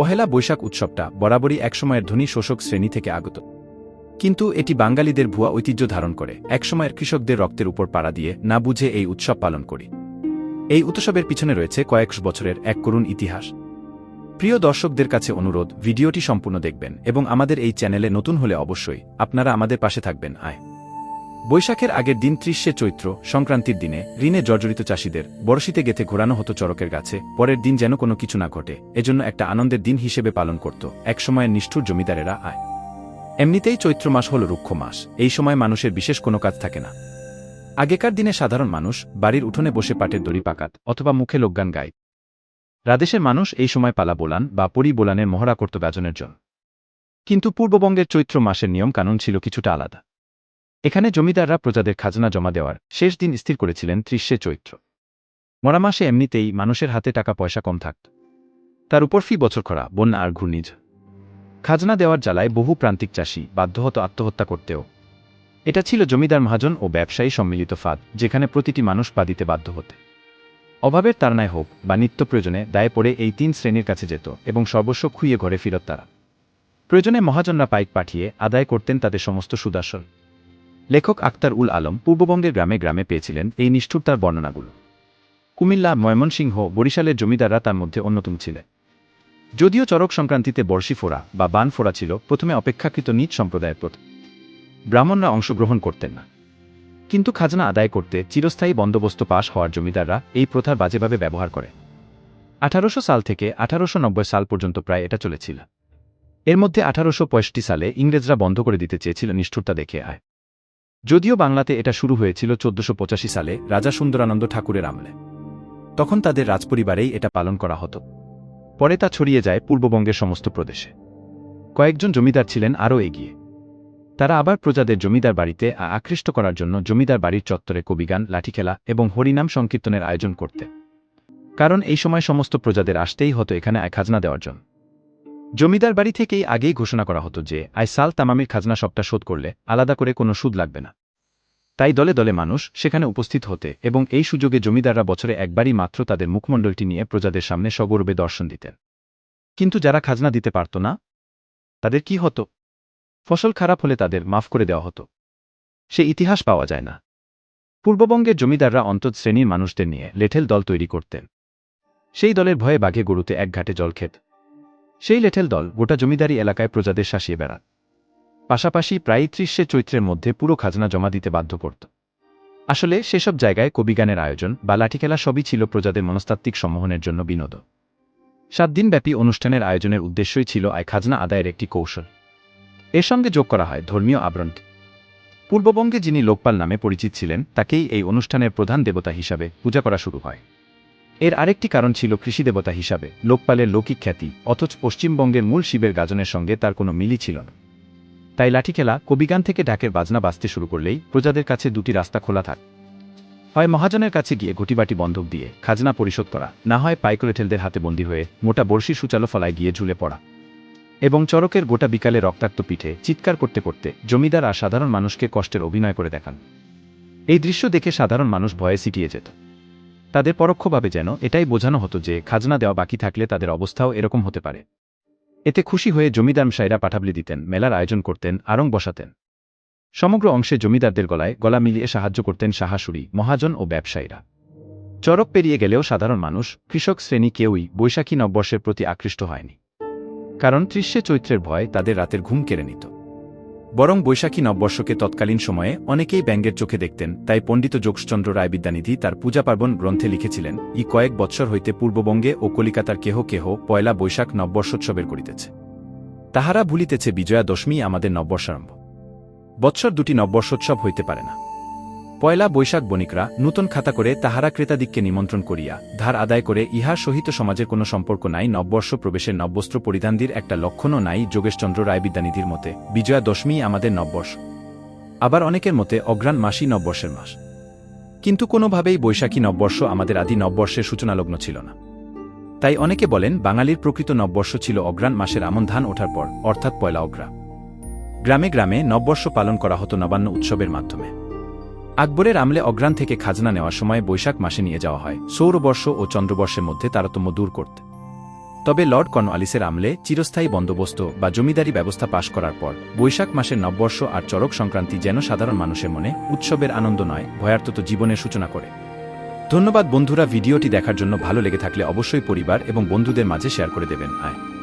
পহেলা বৈশাখ উৎসবটা বরাবরই একসময়ের ধনী শোষক শ্রেণি থেকে আগত। কিন্তু এটি বাঙালিদের ভুয়া ঐতিহ্য ধারণ করে, একসময়ের কৃষকদের রক্তের উপর পাড়া দিয়ে না বুঝে এই উৎসব পালন করি। এই উৎসবের পিছনে রয়েছে কয়েক বছরের এক করুণ ইতিহাস। প্রিয় দর্শকদের কাছে অনুরোধ, ভিডিওটি সম্পূর্ণ দেখবেন এবং আমাদের এই চ্যানেলে নতুন হলে অবশ্যই আপনারা আমাদের পাশে থাকবেন। আয়। বৈশাখের আগের দিন ত্রিশে চৈত্র সংক্রান্তির দিনে ঋণে জর্জরিত চাষিদের বরশিতে গেথে ঘোরানো হতো চরকের গাছে, পরের দিন যেন কোনো কিছু না ঘটে, এজন্য একটা আনন্দের দিন হিসেবে পালন করত একসময়ের নিষ্ঠুর জমিদারেরা আয়। এমনিতেই চৈত্র মাস হল রুক্ষ মাস, এই সময় মানুষের বিশেষ কোনো কাজ থাকে না। আগেকার দিনে সাধারণ মানুষ বাড়ির উঠোনে বসে পাটের দড়ি পাকাত অথবা মুখে লোকগান গায়। রাদেশের মানুষ এই সময় পালা বোলান বা পরি বোলানের মহড়া করত ব্যাজনের জন্য কিন্তু পূর্ববঙ্গের চৈত্র মাসের নিয়ম কানুন ছিল কিছুটা আলাদা। এখানে জমিদাররা প্রজাদের খাজনা জমা দেওয়ার শেষ দিন স্থির করেছিলেন ত্রিশে চৈত্র। মরা মাসে এমনিতেই মানুষের হাতে টাকা পয়সা কম থাকত। তার উপর ফি বছর খরা বন্যা আর ঘূর্ণিঝ খাজনা দেওয়ার জ্বালায় বহু প্রান্তিক চাষি বাধ্য হতো আত্মহত্যা করতেও। এটা ছিল জমিদার মহাজন ও ব্যবসায়ী সম্মিলিত ফাঁদ, যেখানে প্রতিটি মানুষ পা দিতে বাধ্য হতে। অভাবের তারনায় হোক বা নিত্য প্রয়োজনে দায়ে পড়ে এই তিন শ্রেণির কাছে যেত এবং সর্বস্ব খুইয়ে ঘরে ফিরত তারা। প্রয়োজনে মহাজনরা পাইক পাঠিয়ে আদায় করতেন তাদের সমস্ত সুদাসন লেখক আক্তার উল আলম পূর্ববঙ্গের গ্রামে গ্রামে পেয়েছিলেন এই নিষ্ঠুরতার বর্ণনাগুলো। কুমিল্লা, ময়মনসিংহ, বরিশালের জমিদাররা তার মধ্যে অন্যতম ছিলেন। যদিও চরক সংক্রান্তিতে বর্ষি ফোড়া বা বান ফোড়া ছিল, প্রথমে অপেক্ষাকৃত নিজ সম্প্রদায়ের প্রথম ব্রাহ্মণরা অংশগ্রহণ করতেন না। কিন্তু খাজনা আদায় করতে চিরস্থায়ী বন্দোবস্ত পাশ হওয়ার জমিদাররা এই প্রথার বাজেভাবে ব্যবহার করে আঠারোশো সাল থেকে আঠারোশো নব্বই সাল পর্যন্ত প্রায় এটা চলেছিল। এর মধ্যে আঠারোশো সালে ইংরেজরা বন্ধ করে দিতে চেয়েছিল নিষ্ঠুরতা দেখে আয়। যদিও বাংলাতে এটা শুরু হয়েছিল চোদ্দশো সালে রাজা সুন্দরানন্দ ঠাকুরের আমলে। তখন তাদের রাজপরিবারেই এটা পালন করা হতো। পরে তা ছড়িয়ে যায় পূর্ববঙ্গের সমস্ত প্রদেশে। কয়েকজন জমিদার ছিলেন আরও এগিয়ে। তারা আবার প্রজাদের জমিদার বাড়িতে আকৃষ্ট করার জন্য জমিদার বাড়ির চত্বরে কবিগান, লাঠিখেলা এবং হরিনাম সংকীর্তনের আয়োজন করতে। কারণ এই সময় সমস্ত প্রজাদের আসতেই হতো এখানে আয় খাজনা দেওয়ার জন্য। জমিদার বাড়ি থেকেই আগেই ঘোষণা করা হতো যে, আয় সাল তামামির খাজনা সবটা শোধ করলে আলাদা করে কোনো সুদ লাগবে না। তাই দলে দলে মানুষ সেখানে উপস্থিত হতে এবং এই সুযোগে জমিদাররা বছরে একবারই মাত্র তাদের মুখমণ্ডলটি নিয়ে প্রজাদের সামনে সগৌরবে দর্শন দিতেন। কিন্তু যারা খাজনা দিতে পারত না, তাদের কি হতো? ফসল খারাপ হলে তাদের মাফ করে দেওয়া হতো। সে ইতিহাস পাওয়া যায় না। পূর্ববঙ্গের জমিদাররা অন্তৎ শ্রেণির মানুষদের নিয়ে লেঠেল দল তৈরি করতেন। সেই দলের ভয়ে বাঘে গরুতে এক ঘাটে জল খেত সেই লেঠেল দল গোটা জমিদারি এলাকায় প্রজাদের শাসিয়ে বেড়াত। পাশাপাশি প্রায় ত্রিশে চৈত্রের মধ্যে পুরো খাজনা জমা দিতে বাধ্য করত। আসলে সেসব জায়গায় কবিগানের আয়োজন বা লাঠিখেলা সবই ছিল প্রজাদের মনস্তাত্ত্বিক সম্মোহনের জন্য বিনোদ সাত দিনব্যাপী অনুষ্ঠানের আয়োজনের উদ্দেশ্যই ছিল আয় খাজনা আদায়ের একটি কৌশল। এর সঙ্গে যোগ করা হয় ধর্মীয় আবরণ পূর্ববঙ্গে যিনি লোকপাল নামে পরিচিত ছিলেন, তাকেই এই অনুষ্ঠানের প্রধান দেবতা হিসাবে পূজা করা শুরু হয়। এর আরেকটি কারণ ছিল কৃষি দেবতা হিসাবে। লোকপালের লৌকিক খ্যাতি, অথচ পশ্চিমবঙ্গের মূল শিবের গাজনের সঙ্গে তার কোনো মিলই ছিল না। তাই লাঠিখেলা কবিগান থেকে ডাকের বাজনা বাজতে শুরু করলেই প্রজাদের কাছে দুটি রাস্তা খোলা থাক। হয় মহাজনের কাছে গিয়ে ঘটিবাটি বন্ধক দিয়ে খাজনা পরিশোধ করা, না হয় পাইকরেঠেলদের হাতে বন্দী হয়ে মোটা বর্ষি সুচালো ফলায় গিয়ে ঝুলে পড়া। এবং চরকের গোটা বিকালে রক্তাক্ত পিঠে চিৎকার করতে করতে জমিদার আর সাধারণ মানুষকে কষ্টের অভিনয় করে দেখান। এই দৃশ্য দেখে সাধারণ মানুষ ভয়ে সিটিয়ে যেত। তাদের পরোক্ষভাবে যেন এটাই বোঝানো হতো যে খাজনা দেওয়া বাকি থাকলে তাদের অবস্থাও এরকম হতে পারে। এতে খুশি হয়ে জমিদার মশাইরা পাঠাবলি দিতেন, মেলার আয়োজন করতেন আরং বসাতেন। সমগ্র অংশে জমিদারদের গলায় গলা মিলিয়ে সাহায্য করতেন সাহাসুরি, মহাজন ও ব্যবসায়ীরা। চরক পেরিয়ে গেলেও সাধারণ মানুষ, কৃষক শ্রেণি কেউই বৈশাখী নববর্ষের প্রতি আকৃষ্ট হয়নি। কারণ ত্রিশে চৈত্রের ভয় তাদের রাতের ঘুম কেড়ে নিত। বরং বৈশাখী নববর্ষকে তৎকালীন সময়ে অনেকেই ব্যঙ্গের চোখে দেখতেন, তাই পণ্ডিত যোগশচন্দ্র রায় বিদ্যানিধি তার পূজা পার্বণ গ্রন্থে লিখেছিলেন, ই কয়েক বৎসর হইতে পূর্ববঙ্গে ও কলিকাতার কেহ কেহ পয়লা বৈশাখ নববর্ষোৎসবের করিতেছে। তাহারা ভুলিতেছে বিজয়া দশমী আমাদের নববর্ষারম্ভ। বৎসর দুটি নববর্ষোৎসব হইতে পারে না। পয়লা বৈশাখ বণিকরা নূতন খাতা করে তাহারা ক্রেতাদিককে নিমন্ত্রণ করিয়া ধার আদায় করে ইহার সহিত সমাজের কোনো সম্পর্ক নাই, নববর্ষ প্রবেশের নববস্ত্র পরিধানদের একটা লক্ষণও নাই যোগেশচন্দ্র রায় বিদ্যানিধির মতে। বিজয়া দশমী আমাদের নববর্ষ। আবার অনেকের মতে অগ্রাণ মাসই নববর্ষের মাস। কিন্তু কোনোভাবেই বৈশাখী নববর্ষ আমাদের আদি নববর্ষের সূচনালগ্ন ছিল না। তাই অনেকে বলেন বাঙালির প্রকৃত নববর্ষ ছিল অগ্রাণ মাসের আমন ধান ওঠার পর, অর্থাৎ পয়লা অগ্রা গ্রামে গ্রামে নববর্ষ পালন করা হতো নবান্ন উৎসবের মাধ্যমে। আকবরের আমলে অগ্রাণ থেকে খাজনা নেওয়ার সময় বৈশাখ মাসে নিয়ে যাওয়া হয়। সৌরবর্ষ ও চন্দ্রবর্ষের মধ্যে তারতম্য দূর করতে। তবে লর্ড কর্নওয়ালিসের আমলে চিরস্থায়ী বন্দোবস্ত বা জমিদারি ব্যবস্থা পাশ করার পর বৈশাখ মাসের নববর্ষ আর চরক সংক্রান্তি যেন সাধারণ মানুষের মনে উৎসবের আনন্দ নয় ভয়ার্থত জীবনের সূচনা করে। ধন্যবাদ বন্ধুরা, ভিডিওটি দেখার জন্য ভালো লেগে থাকলে অবশ্যই পরিবার এবং বন্ধুদের মাঝে শেয়ার করে দেবেন। আয়।